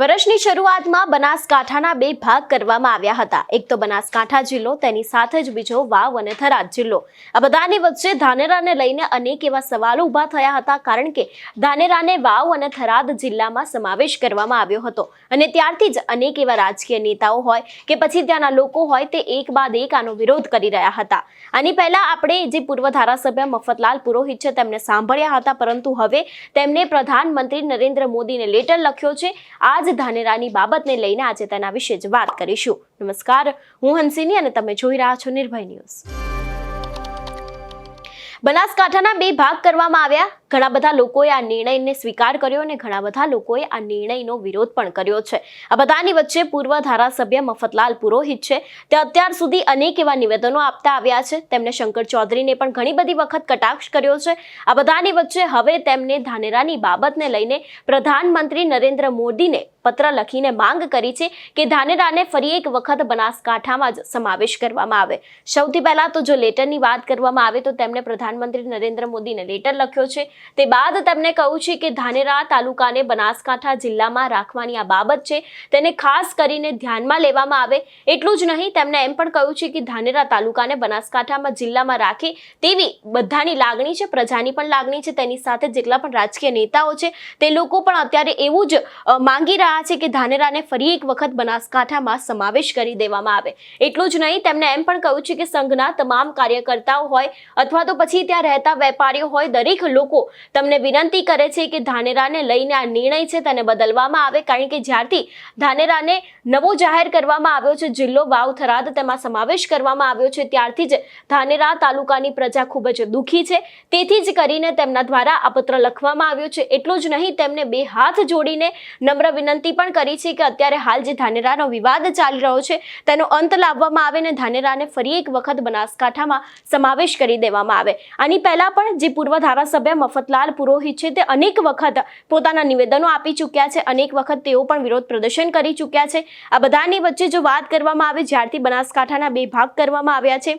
વર્ષની શરૂઆતમાં બનાસકાંઠાના બે ભાગ કરવામાં આવ્યા હતા. એક તો બનાસકાંઠા જિલ્લો, તેની સાથે જ બીજો વાવ અને થરાદ જિલ્લો. આ બધાની વચ્ચે ધાનેરાને લઈને અનેક એવા સવાલો ઊભા થયા હતા, કારણ કે ધાનેરાને વાવ અને થરાદ જિલ્લામાં સમાવેશ કરવામાં આવ્યો હતો. અને ત્યારથી જ અનેક એવા રાજકીય નેતાઓ હોય કે પછી ત્યાંના લોકો હોય, તે એક બાદ એક આનો વિરોધ કરી રહ્યા હતા. આની પહેલા આપણે જે પૂર્વ ધારાસભ્ય મફતલાલ પુરોહિત છે, તેમને સાંભળ્યા હતા, પરંતુ હવે તેમને પ્રધાનમંત્રી નરેન્દ્ર મોદીને લેટર લખ્યો છે. આ ધાનેરાની બાબતને લઈને આજે તેના વિશે જ વાત કરીશું. નમસ્કાર, હું હંસિની અને તમે જોઈ રહ્યા છો નિર્ભય ન્યૂઝ. બનાસકાંઠાના બે ભાગ કરવામાં આવ્યા. ઘણા બધા લોકોએ આ નિર્ણયને સ્વીકાર કર્યો અને ઘણા બધા લોકોએ આ નિર્ણયનો વિરોધ પણ કર્યો છે. આ બધાની વચ્ચે પૂર્વ ધારાસભ્ય મફતલાલ પુરોહિત છે. તે અત્યાર સુધી અનેક એવા નિવેદનો આપતા આવ્યા છે. તેમણે શંકર ચૌધરીને પણ ઘણી બધી વખત કટાક્ષ કર્યો છે. આ બધાની વચ્ચે હવે તેમને ધાનેરાની બાબતને લઈને પ્રધાનમંત્રી નરેન્દ્ર મોદીને પત્ર લખીને માંગ કરી છે કે ધાનેરાને ફરી એક વખત બનાસકાંઠામાં જ સમાવેશ કરવામાં આવે. સૌથી પહેલા તો જો લેટરની વાત કરવામાં આવે તો તેમણે પ્રધાનમંત્રી નરેન્દ્ર મોદીને લેટર લખ્યો છે. તે બાદ તેમણે કહ્યું છે કે ધાનેરા તાલુકાને બનાસકાંઠા જિલ્લામાં રાખવાની આ બાબત છે, તેને ખાસ કરીને ધ્યાનમાં લેવામાં આવે એટલું જ નહીં, તેમણે એમ પણ કહ્યું છે કે ધાનેરા તાલુકાને બનાસકાંઠામાં જિલ્લામાં રાખે તેવી બધાની લાગણી છે, પ્રજાની પણ લાગણી છે, તેની સાથે જેટલા પણ રાજકીય નેતાઓ છે, તે લોકો પણ અત્યારે એવું જ માંગી રહ્યા છે કે ધાનેરાને ફરી એક વખત બનાસકાંઠામાં સમાવેશ કરી દેવામાં આવે. એટલું જ નહીં, તેમણે એમ પણ કહ્યું છે કે સંઘના તમામ કાર્યકર્તાઓ હોય અથવા તો પછી ત્યાં રહેતા વેપારીઓ હોય, દરેક લોકો તમને વિનંતી કરે છે કે ધાનેરાને લઈને આ નિર્ણય છે તેને બદલવામાં આવે, કારણ કે જ્યારથી ધાનેરાને નવો જાહેર કરવામાં આવ્યો છે, જિલ્લો વાવ થરાદ તેમાં સમાવેશ કરવામાં આવ્યો છે, ત્યારથી જ ધાનેરા તાલુકાની પ્રજા ખૂબ જ દુઃખી છે. તેથી જ કરીને તેમના દ્વારા આ પત્ર લખવામાં આવ્યો છે. એટલું જ નહીં, તેમને બે હાથ જોડીને નમ્ર વિનંતી પણ કરી છે કે અત્યારે હાલ જે ધાનેરાનો વિવાદ ચાલી રહ્યો છે, તેનો અંત લાવવામાં આવે ને ધાનેરાને ફરી એક વખત બનાસકાંઠામાં સમાવેશ કરી દેવામાં આવે. આની પહેલા પણ જે પૂર્વ ધારાસભ્ય મફતલાલ પુરોહિત છે તે અનેક વખત પોતાના નિવેદનો આપી ચૂક્યા છે. અનેક વખત તેઓ પણ વિરોધ પ્રદર્શન કરી ચૂક્યા છે. આ બધાની વચ્ચે જો વાત કરવામાં આવે, જ્યારથી બનાસકાંઠાના બે ભાગ કરવામાં આવ્યા છે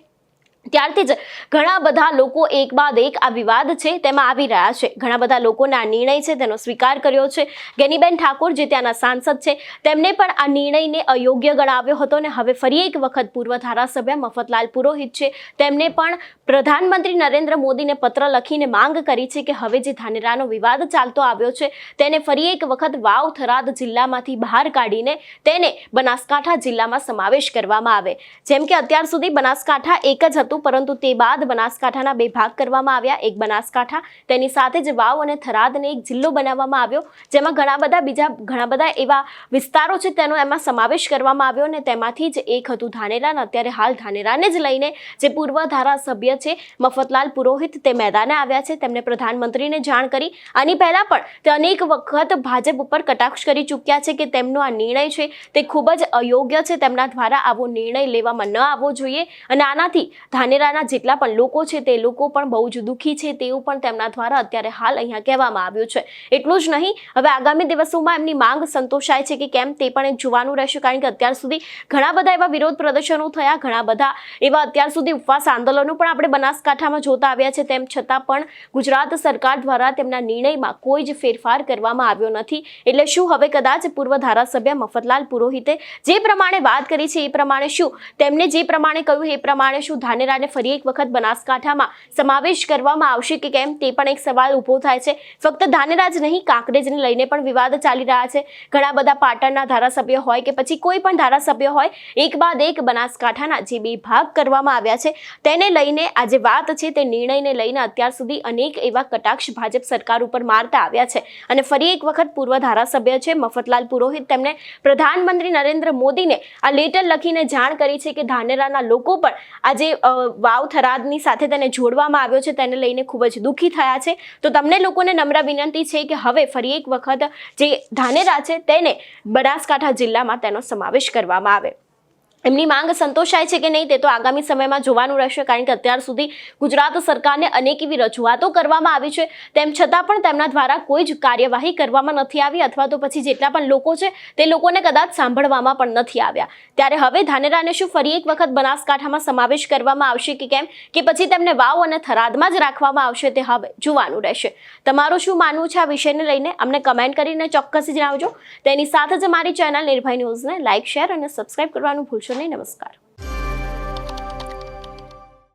ત્યારથી જ ઘણા બધા લોકો એક બાદ એક આ વિવાદ છે તેમાં આવી રહ્યા છે. ઘણા બધા લોકોને આ નિર્ણય છે તેનો સ્વીકાર કર્યો છે. ગેનીબેન ઠાકોર જે ત્યાંના સાંસદ છે, તેમને પણ આ નિર્ણયને અયોગ્ય ગણાવ્યો હતો ને હવે ફરી એક વખત પૂર્વ ધારાસભ્ય મફતલાલ પુરોહિત છે. તેમને પણ પ્રધાનમંત્રી નરેન્દ્ર મોદીને પત્ર લખીને માંગ કરી છે કે હવે જે ધાનેરાનો વિવાદ ચાલતો આવ્યો છે, તેને ફરી એક વખત વાવ થરાદ જિલ્લામાંથી બહાર કાઢીને તેને બનાસકાંઠા જિલ્લામાં સમાવેશ કરવામાં આવે. જેમ કે અત્યાર સુધી બનાસકાંઠા એક જ હતું, પરંતુ તે બાદ બનાસકાંઠાના બે ભાગ કરવામાં આવ્યા. એક બનાસકાંઠા, તેની સાથે જ વાવ અને થરાદને એક જિલ્લો બનાવવામાં આવ્યો, જેમાં ઘણા બધા બીજા, ઘણા બધા એવા વિસ્તારો છે, તેનો એમાં સમાવેશ કરવામાં આવ્યો અને તેમાંથી જ એક હતું ધાનેરા અત્યારે હાલ ધાનેરાને જ લઈને જે પૂર્વ ધારાસભ્ય છે, મફતલાલ પુરોહિત, તે મેદાને આવ્યા છે. તેમણે પ્રધાનમંત્રીને જાણ કરી. આની પહેલાં પણ તે અનેક વખત ભાજપ ઉપર કટાક્ષ કરી ચૂક્યા છે કે તેમનો આ નિર્ણય છે, તે ખૂબ જ અયોગ્ય છે. તેમના દ્વારા આવો નિર્ણય લેવામાં ન આવવો જોઈએ અને આનાથી ધાનેરાના જેટલા પણ લોકો છે તે લોકો પણ બહુ જ દુઃખી છે તેવું પણ તેમના દ્વારા અત્યારે હાલ અહીંયા કહેવામાં આવ્યું છે. એટલું જ નહીં, હવે આગામી દિવસોમાં એમની માંગ સંતોષાય છે કે કેમ તે પણ એક જોવાનું રહેશે કારણ કે અત્યાર સુધી ઘણા બધા એવા વિરોધ પ્રદર્શનો થયા, ઘણા બધા એવા અત્યાર સુધી ઉપવાસ આંદોલનો પણ આપણે બનાસકાંઠામાં જોતા આવ્યા છે. તેમ છતાં પણ ગુજરાત સરકાર દ્વારા તેમના નિર્ણયમાં કોઈ જ ફેરફાર કરવામાં આવ્યો નથી. એટલે શું હવે કદાચ પૂર્વ ધારાસભ્ય મફતલાલ પુરોહિતે જે પ્રમાણે વાત કરી છે એ પ્રમાણે શું? તેમને જે પ્રમાણે કહ્યું એ પ્રમાણે શું ધાનેરાને ફરી એક વખત બનાસકાંઠામાં સમાવેશ કરવામાં આવશે કે કેમ તે પણ એક સવાલ ઊભો થાય છે. ફક્ત ધાનેરા જ નહીં, કાંકરેજને લઈને પણ વિવાદ ચાલી રહ્યા છે. ઘણા બધા પાટણના ધારાસભ્ય હોય કે પછી કોઈ પણ ધારાસભ્ય હોય, એક બાદ એક બનાસકાંઠાના જે બે ભાગ કરવામાં આવ્યા છે, તેને લઈને આ જે વાત છે. તે નિર્ણયને લઈને અત્યાર સુધી અનેક એવા કટાક્ષ ભાજપ સરકાર ઉપર મારતા આવ્યા છે. અને ફરી એક વખત પૂર્વ ધારાસભ્ય છે, મફતલાલ પુરોહિત, તેમણે પ્રધાનમંત્રી નરેન્દ્ર મોદીને આ લેટર લખીને જાણ કરી છે કે ધાનેરાના લોકો પણ આજે વાવ થરાદની સાથે તેને જોડવામાં આવ્યો છે, તેને લઈને ખૂબ જ દુઃખી થયા છે. તો તમને લોકોને નમ્ર વિનંતી છે કે હવે ફરી એક વખત જે ધાનેરા છે, તેને બનાસકાંઠા જિલ્લામાં તેનો સમાવેશ કરવામાં આવે. એમની માંગ સંતોષાય છે કે નહીં તે તો આગામી સમયમાં જોવાનું રહેશે, કારણ કે અત્યાર સુધી ગુજરાત સરકારને અનેક એવી રજૂઆતો કરવામાં આવી છે. તેમ છતાં પણ તેમના દ્વારા કોઈ જ કાર્યવાહી કરવામાં નથી આવી, અથવા તો પછી જેટલા પણ લોકો છે તે લોકોને કદાચ સાંભળવામાં પણ નથી આવ્યા. ત્યારે હવે ધાનેરાને શું ફરી એક વખત બનાસકાંઠામાં સમાવેશ કરવામાં આવશે કે કેમ? કે પછી તેમને વાવ અને થરાદમાં જ રાખવામાં આવશે તે હવે જોવાનું રહેશે. તમારું શું માનવું છે આ વિષયને લઈને? અમને કમેન્ટ કરીને ચોક્કસ જણાવજો. તેની સાથે જ મારી ચેનલ નિર્ભય ન્યૂઝને લાઇક શેર અને સબસ્ક્રાઇબ કરવાનું ભૂલશો નહીં નમસ્કાર